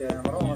Camera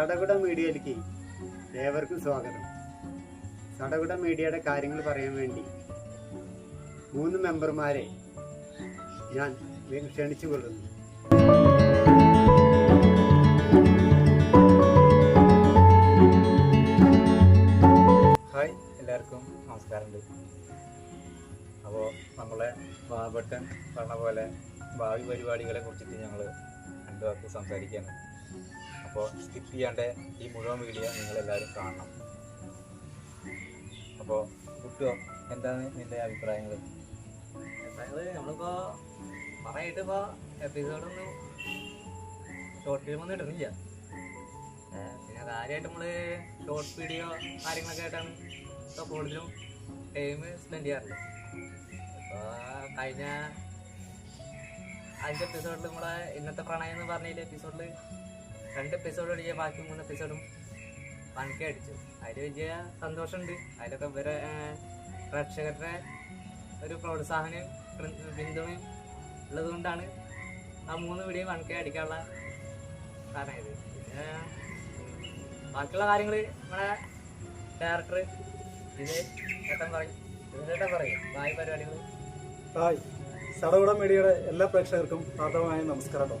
സടകുട മീഡിയയിലേക്ക് ഏവർക്കും സ്വാഗതം. സടകുട മീഡിയയുടെ കാര്യങ്ങൾ പറയാൻ വേണ്ടി മൂന്ന് മെമ്പർമാരെ ഞാൻ ക്ഷണിച്ചു കൊള്ളുന്നു. ഹായ് എല്ലാവർക്കും നമസ്കാരമുണ്ട്. അപ്പോൾ നമ്മളെ ബാബട്ടൻ പറഞ്ഞ പോലെ ഭാവി പരിപാടികളെ കുറിച്ചിട്ട് ഞങ്ങൾ രണ്ടു വാക്ക് സംസാരിക്കുകയാണ്. അപ്പോൾ സ്കിപ്പ് ചെയ്യാണ്ട് ഈ മുഴുവൻ വീഡിയോ നിങ്ങളെല്ലാവരും കാണണം. അപ്പോൾ കുട്ടിയോ എന്താണ് നിന്റെ അഭിപ്രായങ്ങൾ അഭിപ്രായങ്ങൾ നമ്മളിപ്പോൾ പറയായിട്ട് ഇപ്പോൾ എപ്പിസോഡൊന്നും ഷോർട്ട് ഫിലിം ഒന്നും ഇടുന്നില്ല പിന്നെ കാര്യമായിട്ട് നമ്മൾ ഷോർട്ട് വീഡിയോ കാര്യങ്ങളൊക്കെ ആയിട്ടാണ് ഇപ്പോൾ കൂടുതലും ടൈം സ്പെൻഡ് ചെയ്യാറുള്ളത്. ഇപ്പോൾ കഴിഞ്ഞ അഞ്ച് എപ്പിസോഡിൽ നമ്മളെ ഇന്നത്തെ പ്രണയം എന്ന് പറഞ്ഞതിൽ എപ്പിസോഡിൽ രണ്ട് എപ്പിസോഡ് അടിച്ച ബാക്കി മൂന്ന് എപ്പിസോഡും പണിക്ക് അടിച്ചു. അതിൽ വലിയ സന്തോഷമുണ്ട്. അതിലൊക്കെ ഇവരെ പ്രേക്ഷകരുടെ ഒരു പ്രോത്സാഹനം പിന്തുണയും ഉള്ളത് കൊണ്ടാണ് ആ മൂന്ന് വീഡിയോ വൺകെ അടിക്കാനുള്ള കാരണം ഇത്. ബാക്കിയുള്ള കാര്യങ്ങൾ നമ്മുടെ ഡയറക്ടർ ഇത് ഏട്ടൻ പറയും. ഇതിലേട്ടൻ പറയും. ബാക്കി പരിപാടികൾ ഹായ്. സടകുട മീഡിയയുടെ എല്ലാ പ്രേക്ഷകർക്കും ആദ്യമായി നമസ്കാരം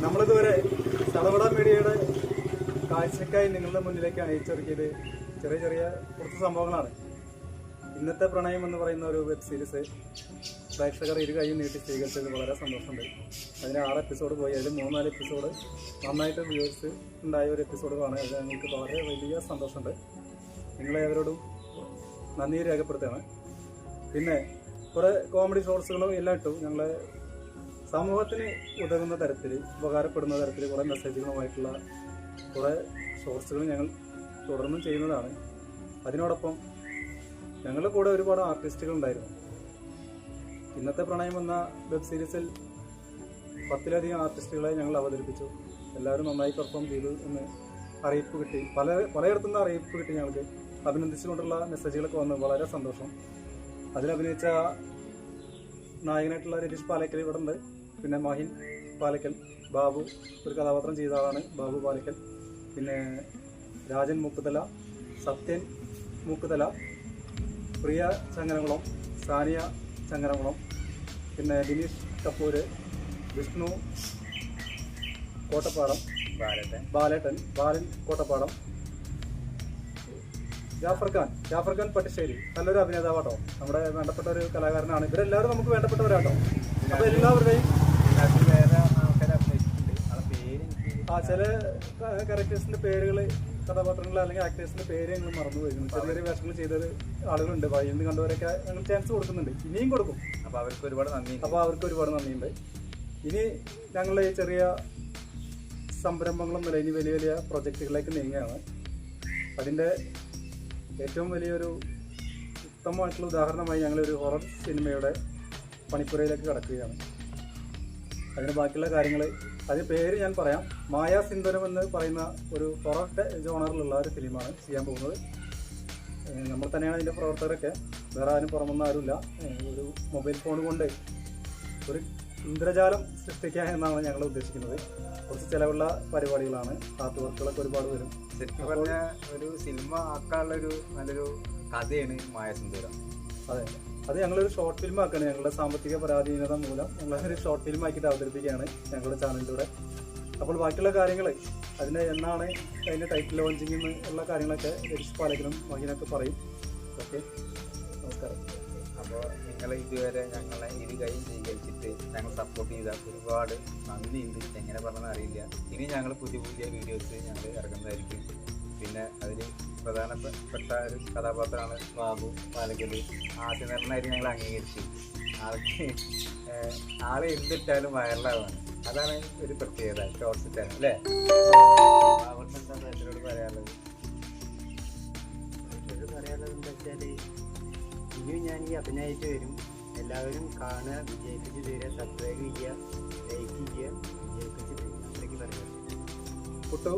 നമ്മളിതുവരെ തടവട മീഡിയയുടെ കാഴ്ചക്കായി നിങ്ങളുടെ മുന്നിലേക്ക് അയച്ചിറക്കിയത് ചെറിയ ചെറിയ കുറച്ച് സംഭവങ്ങളാണ്. ഇന്നത്തെ പ്രണയം എന്ന് പറയുന്ന ഒരു വെബ് സീരീസ് പ്രേക്ഷകർ ഇരു കൈയും നീട്ടി സ്വീകരിച്ചതിൽ വളരെ സന്തോഷമുണ്ട്. അതിന് ആറ് എപ്പിസോഡ് പോയി. അതിൽ മൂന്നാൽ എപ്പിസോഡ് നന്നായിട്ട് വ്യൂവേഴ്സ് ഉണ്ടായ ഒരു എപ്പിസോഡ് കാണാൻ അത് ഞങ്ങൾക്ക് വളരെ വലിയ സന്തോഷമുണ്ട്. നിങ്ങളേവരോടും നന്ദി രേഖപ്പെടുത്തുകയാണ്. പിന്നെ കുറേ കോമഡി ഷോർട്സുകളും എല്ലാം ഇട്ടു. ഞങ്ങൾ സമൂഹത്തിന് ഉതകുന്ന തരത്തിൽ ഉപകാരപ്പെടുന്ന തരത്തിൽ കുറേ മെസ്സേജുകളുമായിട്ടുള്ള കുറേ ഷോർട്സുകൾ ഞങ്ങൾ തുടർന്നും ചെയ്യുന്നതാണ്. അതിനോടൊപ്പം ഞങ്ങളുടെ കൂടെ ഒരുപാട് ആർട്ടിസ്റ്റുകൾ ഉണ്ടായിരുന്നു. ഇന്നത്തെ പ്രണയം എന്ന വെബ് സീരീസിൽ പത്തിലധികം ആർട്ടിസ്റ്റുകളെ ഞങ്ങൾ അവതരിപ്പിച്ചു. എല്ലാവരും നന്നായി പെർഫോം ചെയ്തു എന്ന് അറിയിപ്പ് കിട്ടി. പല പലയിടത്തുനിന്ന് അറിയിപ്പ് കിട്ടി ഞങ്ങൾക്ക്. അഭിനന്ദിച്ചുകൊണ്ടുള്ള മെസ്സേജുകളൊക്കെ വന്നു. വളരെ സന്തോഷം. അതിലഭിനയിച്ച നായകനായിട്ടുള്ള രതീഷ് പാലക്കൽ ഇവിടെ ഉണ്ട് പിന്നെ മഹിൻ പാലക്കൽ ബാബു ഒരു കഥാപാത്രം ചെയ്ത ആളാണ് ബാബു പാലക്കൽ പിന്നെ രാജൻ മൂക്കുതല സത്യൻ മൂക്കുതല പ്രിയ ചങ്ങനകുളം സാനിയ ചങ്ങനകുളം പിന്നെ ദിനീഷ് കപൂര് വിഷ്ണു കോട്ടപ്പാടം ബാലേട്ടൻ. ബാലേട്ടൻ ബാലൻ കോട്ടപ്പാടം. ജാഫർ ഖാൻ ജാഫർ ഖാൻ പട്ടിശ്ശേരി. നല്ലൊരു അഭിനേതാവാട്ടോ. നമ്മുടെ വേണ്ടപ്പെട്ട ഒരു കലാകാരനാണ്. ഇവരെല്ലാവരും നമുക്ക് വേണ്ടപ്പെട്ടവരാട്ടോ. അപ്പോൾ എല്ലാവരുടെയും ചില ക്യാരക്ടേഴ്സിന്റെ പേരുകൾ കഥാപാത്രങ്ങൾ അല്ലെങ്കിൽ ആക്ടേഴ്സിന്റെ പേര് ഞങ്ങൾ മറന്നു പോയിരുന്നു. ചെറിയ ചെറിയ വേഷങ്ങൾ ചെയ്തത് ആളുകളുണ്ട്. വഴിയിൽ നിന്ന് കണ്ടവരൊക്കെ ഞങ്ങൾ ചാൻസ് കൊടുക്കുന്നുണ്ട്. ഇനിയും കൊടുക്കും. അപ്പോൾ അവർക്ക് ഒരുപാട് നന്ദി. അപ്പോൾ അവർക്ക് ഒരുപാട് നന്ദിയുണ്ട്. ഇനി ഞങ്ങളുടെ ഈ ചെറിയ സംരംഭങ്ങളൊന്നുമില്ല ഇനി വലിയ വലിയ പ്രൊജക്റ്റുകളിലേക്ക് നീങ്ങുകയാണ്. അതിന്റെ ഏറ്റവും വലിയൊരു ഉത്തമമായിട്ടുള്ള ഉദാഹരണമായി ഞങ്ങളൊരു ഹൊറർ സിനിമയുടെ പണിപ്പുരയിലേക്ക് കടക്കുകയാണ്. അതിന് ബാക്കിയുള്ള കാര്യങ്ങൾ അതിന് പേര് ഞാൻ പറയാം. മായാ സിന്ദനം എന്ന് പറയുന്ന ഒരു ഹൊറർ ജോണറിലുള്ള ഒരു ഫിലിമാണ് ചെയ്യാൻ പോകുന്നത്. നമ്മൾ തന്നെയാണ് അതിന്റെ പ്രവർത്തകരൊക്കെ. വേറെ ആരും പുറമൊന്നും ആരുമില്ല. ഒരു മൊബൈൽ ഫോൺ കൊണ്ട് ഒരു ഇന്ദ്രജാലം സൃഷ്ടിക്കുക എന്നാണ് ഞങ്ങൾ ഉദ്ദേശിക്കുന്നത്. കുറച്ച് ചിലവുള്ള പരിപാടികളാണ്. ആർട്ട് വർക്കുകളൊക്കെ ഒരുപാട് വരും. ശരിക്കും പറഞ്ഞ ഒരു സിനിമ ആക്കാനുള്ള ഒരു നല്ലൊരു കഥയാണ് മായസുന്ദരം അതെ. അത് ഞങ്ങളൊരു ഷോർട്ട് ഫിലിം ആക്കുകയാണ് ഞങ്ങളുടെ സാമ്പത്തിക പരാധീനത മൂലം ഞങ്ങളൊരു ഷോർട്ട് ഫിലിം ആക്കിയിട്ട് അവതരിപ്പിക്കുകയാണ് ഞങ്ങളുടെ ചാനലിലൂടെ അപ്പോൾ ബാക്കിയുള്ള കാര്യങ്ങൾ അതിന് എന്നാണ് അതിന്റെ ടൈറ്റിൽ ലോഞ്ചിങ് ഉള്ള കാര്യങ്ങളൊക്കെ രജിഷ് പാലക്കനും മഹിനൊക്കെ പറയും. ഓക്കെ. നമസ്കാരം. അപ്പോൾ നിങ്ങൾ ഇതുവരെ ഞങ്ങളെ ഇരു കൈ സ്വീകരിച്ചിട്ട് ഞങ്ങൾ സപ്പോർട്ട് ചെയ്ത ഒരുപാട് നന്ദിയുണ്ട്. എങ്ങനെ പറഞ്ഞെന്ന് അറിയില്ല. ഇനി ഞങ്ങൾ പുതിയ പുതിയ വീഡിയോസ് ഞങ്ങൾ ഇറങ്ങുന്നതായിരിക്കും. പിന്നെ അതിൽ പ്രധാനപ്പെട്ട ഒരു കഥാപാത്രമാണ് ബാബു പാലക്കൽ ആദ്യ നടനായിട്ട് ഞങ്ങൾ അംഗീകരിച്ചു. ആൾക്ക് ആൾ എന്തിട്ടാലും വൈറലാവാണ്. അതാണ് ഒരു പ്രത്യേകത ഷോർട്സ് ഇട്ടാണ് അല്ലേ? ബാബുവിന് എന്താ പ്രേക്ഷകരോട് പറയാനുള്ളത്? പറയാനുള്ളത് എന്താ വെച്ചാൽ ഇനിയും ഞാൻ ഈ അഭിനയിച്ച് വരും. എല്ലാവരും കാണുക വിജയിപ്പിച്ച് തരിക സബ്സ്ക്രൈബ് ചെയ്യുക ലൈക്ക് ചെയ്യുക വിജയിപ്പിച്ച് തരിക. അത്രയ്ക്ക് പറയാം. കുട്ടു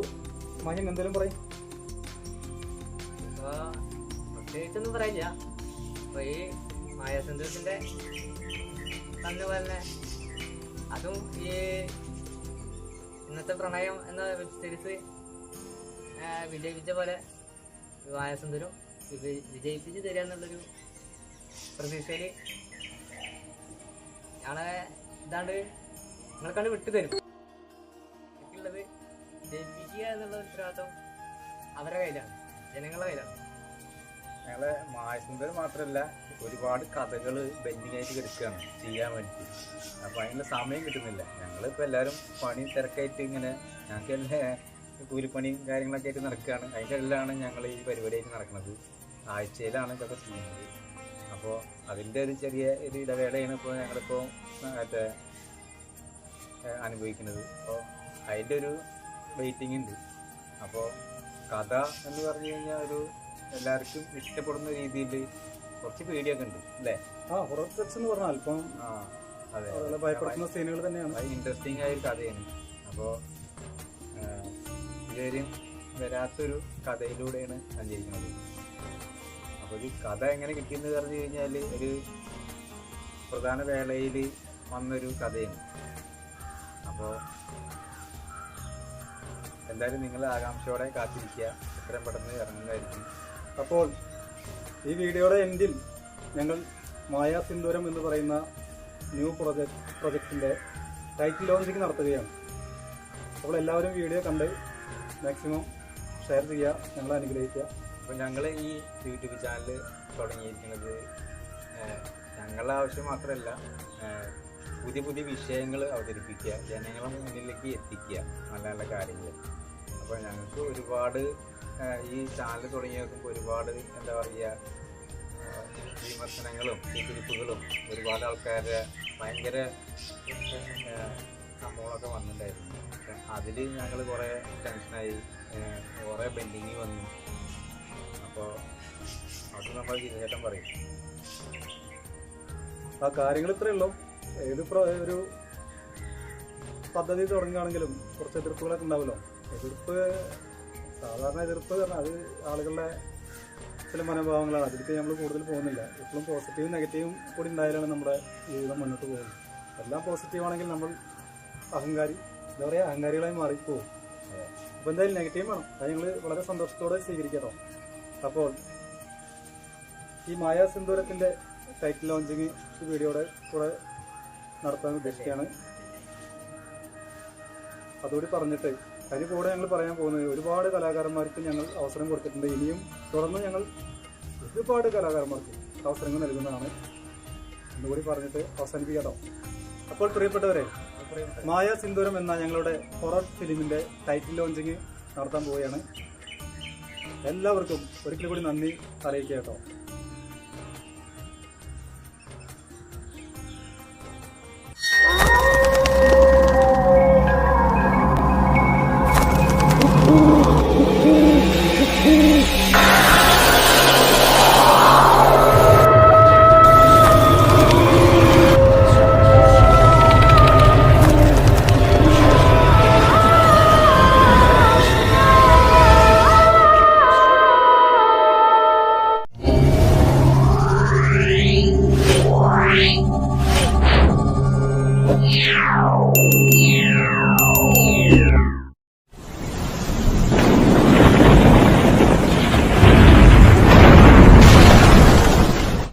മഹിൻ എന്തെങ്കിലും പറയും. പ്രത്യേകിച്ചൊന്നും പറയില്ല. അപ്പൊ ഈ മായാസന്തോഷിന്റെ പറഞ്ഞ പോലെ. തന്നെ അതും ഈ ഇന്നത്തെ പ്രണയം എന്ന സീരീസ് വിജയിപ്പിച്ച പോലെ മായാസുന്ദരും വിജയിപ്പിച്ച് തരിക എന്നുള്ളൊരു പ്രതീക്ഷയിൽ ഞങ്ങളെ ഇതാണ്ട് നിങ്ങൾക്കാണ് വിട്ടു തരും. ഉള്ളത് ജയിപ്പിക്കുക എന്നുള്ള ഉത്തരവാദിത്വം അവരുടെ കയ്യിലാണ് ജനങ്ങളുടെ കയ്യിലാണ്. ഞങ്ങളെ മായസുന്ദർ മാത്രമല്ല ഒരുപാട് കഥകൾ ബെൻഡിങ് ആയിട്ട് കിടക്കുകയാണ് ചെയ്യാൻ വേണ്ടി അപ്പം അതിനുള്ള സമയം കിട്ടുന്നില്ല. ഞങ്ങളിപ്പോൾ എല്ലാവരും പണി തിരക്കായിട്ട് ഇങ്ങനെ ഞങ്ങൾക്ക് എല്ലാ കൂലിപ്പണിയും കാര്യങ്ങളൊക്കെ ആയിട്ട് നടക്കുകയാണ് അതിന്റെ ഇടയിലാണ് ഞങ്ങൾ ഈ പരിപാടിയായിട്ട് നടക്കുന്നത്. ആഴ്ചയിലാണ് ഇതൊക്കെ ചെയ്യുന്നത്. അപ്പോൾ അതിന്റെ ഒരു ചെറിയ ഒരു ഇടവേളയാണ് ഇപ്പോൾ ഞങ്ങളിപ്പോൾ മറ്റേ അനുഭവിക്കുന്നത്. അപ്പോൾ അതിന്റെ ഒരു വെയിറ്റിംഗ് ഉണ്ട്. അപ്പോൾ കഥ എന്ന് പറഞ്ഞു കഴിഞ്ഞാൽ ഒരു എല്ലാവർക്കും ഇഷ്ടപ്പെടുന്ന രീതിയിൽ കുറച്ച് പേടിയൊക്കെ ഉണ്ട് അല്ലേ? ആ ഹൊറർ ടെക്സ് എന്ന് പറഞ്ഞാൽ അല്പം ആ അതെ ഭയപ്പെടുത്തുന്ന സീനുകൾ തന്നെയാണ്. അത് ഇൻട്രസ്റ്റിംഗ് ആയ ഒരു കഥയാണ്. അപ്പോൾ ഇതുവരെയും വരാത്തൊരു കഥയിലൂടെയാണ് സഞ്ചരിക്കുന്നത് അപ്പോൾ ഈ കഥ എങ്ങനെ കിട്ടിയെന്ന് പറഞ്ഞു കഴിഞ്ഞാൽ ഒരു പ്രധാന വേളയിൽ വന്നൊരു കഥയാണ്. അപ്പോൾ എന്തായാലും നിങ്ങൾ ആകാംക്ഷയോടെ കാത്തിരിക്കുക. എത്രയും പെട്ടെന്ന് ഇറങ്ങുന്നതായിരിക്കും. അപ്പോൾ ഈ വീഡിയോയുടെ എൻഡിൽ ഞങ്ങൾ മായ സിന്ദൂരം എന്ന് പറയുന്ന ന്യൂ പ്രൊജക്ട് പ്രൊജക്റ്റിന്റെ ടൈറ്റിൽ ലോഞ്ചിങ് നടത്തുകയാണ്. അപ്പോൾ എല്ലാവരും വീഡിയോ കണ്ട് മാക്സിമം ഷെയർ ചെയ്യുക ഞങ്ങളെ അനുഗ്രഹിക്കുക. അപ്പോൾ ഞങ്ങൾ ഈ യൂട്യൂബ് ചാനൽ തുടങ്ങിയിരിക്കുന്നത് ഞങ്ങളുടെ ആവശ്യം മാത്രമല്ല പുതിയ പുതിയ വിഷയങ്ങൾ അവതരിപ്പിക്കുക ജനങ്ങളുടെ മുന്നിലേക്ക് എത്തിക്കുക നല്ല നല്ല കാര്യങ്ങൾ. അപ്പോൾ ഞങ്ങൾക്ക് ഒരുപാട് ഈ ചാനൽ തുടങ്ങി നോക്കുമ്പോൾ ഒരുപാട് എന്താ പറയുക വിമർശനങ്ങളും തിരിപ്പുകളും ഒരുപാട് ആൾക്കാരുടെ ഭയങ്കര സംഭവങ്ങളൊക്കെ വന്നിട്ടുണ്ടായിരുന്നു. അതിൽ ഞങ്ങൾ കുറേ ടെൻഷനായി കുറേ ബെൻഡിങ് വന്നു. അപ്പോൾ അത് നമ്മൾ ജീവിതം പറയും. ആ കാര്യങ്ങൾ ഇത്രയേ ഉള്ളൂ. ഏത് ഒരു പദ്ധതി തുടങ്ങുകയാണെങ്കിലും കുറച്ച് എതിർപ്പുകളൊക്കെ ഉണ്ടാവുമല്ലോ. എതിർപ്പ് സാധാരണ എതിർപ്പ് പറഞ്ഞാൽ അത് ആളുകളുടെ ചില മനോഭാവങ്ങളാണ്. അതിലേക്ക് നമ്മൾ കൂടുതൽ പോകുന്നില്ല. എപ്പോഴും പോസിറ്റീവും നെഗറ്റീവും കൂടി ഉണ്ടായാലാണ് നമ്മുടെ ജീവിതം മുന്നോട്ട് പോകുന്നത്. എല്ലാം പോസിറ്റീവാണെങ്കിൽ നമ്മൾ അഹങ്കാരി എന്താ പറയുക അഹങ്കാരികളായി മാറിപ്പോകും. അപ്പോൾ എന്തായാലും നെഗറ്റീവ് വേണം. അത് ഞങ്ങൾ വളരെ സന്തോഷത്തോടെ സ്വീകരിക്കട്ടോ. അപ്പോൾ ഈ മായാ സിന്ദൂരത്തിന്റെ ടൈറ്റിൽ ലോഞ്ചിങ് വീഡിയോയുടെ കൂടെ നടത്താൻ ഉദ്ദേശിക്കുകയാണ്. അതുകൂടി പറഞ്ഞിട്ട് അതിന് കൂടെ ഞങ്ങൾ പറയാൻ പോകുന്നത് ഒരുപാട് കലാകാരന്മാർക്ക് ഞങ്ങൾ അവസരം കൊടുത്തിട്ടുണ്ട്. ഇനിയും തുടർന്ന് ഞങ്ങൾ ഒരുപാട് കലാകാരന്മാർക്ക് അവസരങ്ങൾ നൽകുന്നതാണ്. എന്നുകൂടി പറഞ്ഞിട്ട് അവസാനിപ്പിക്കാം അപ്പോൾ പ്രിയപ്പെട്ടവരെ മായ സിന്ദൂരം എന്ന ഞങ്ങളുടെ ഹൊറർ ഫിലിമിന്റെ ടൈറ്റിൽ ലോഞ്ചിങ് നടത്താൻ പോവുകയാണ്. എല്ലാവർക്കും ഒരിക്കൽ കൂടി നന്ദി അറിയിക്കുക കേട്ടോ.